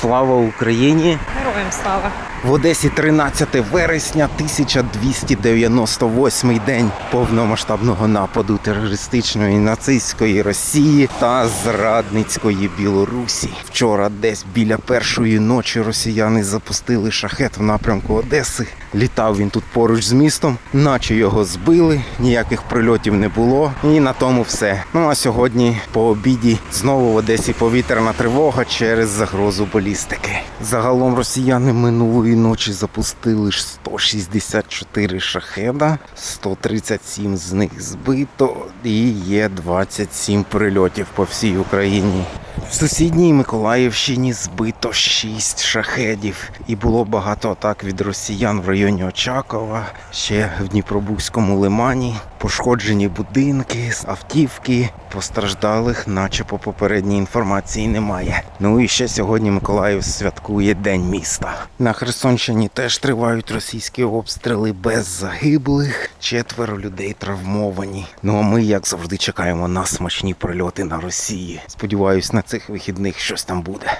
Слава Україні! Слава. В Одесі 13 вересня 1298 день повномасштабного нападу терористичної нацистської Росії та зрадницької Білорусі. Вчора десь біля першої ночі росіяни запустили шахет в напрямку Одеси. Літав він тут поруч з містом, наче його збили, ніяких прильотів не було. І на тому все. Ну а сьогодні по обіді знову в Одесі повітряна тривога через загрозу балістики. Загалом росіяни минулої ночі запустили 164 шахеда, 137 з них збито і є 27 прильотів по всій Україні. В сусідній Миколаївщині збито 6 шахедів, і було багато атак від росіян в районі Очакова, ще в Дніпробузькому лимані. Пошкоджені будинки, автівки, постраждалих, наче по попередній інформації немає. Ну і ще сьогодні Миколаїв святкує День міста. На Херсонщині теж тривають російські обстріли без загиблих. Четверо людей травмовані. Ну а ми, як завжди, чекаємо на смачні прильоти на Росії. Сподіваюсь, на цих вихідних щось там буде.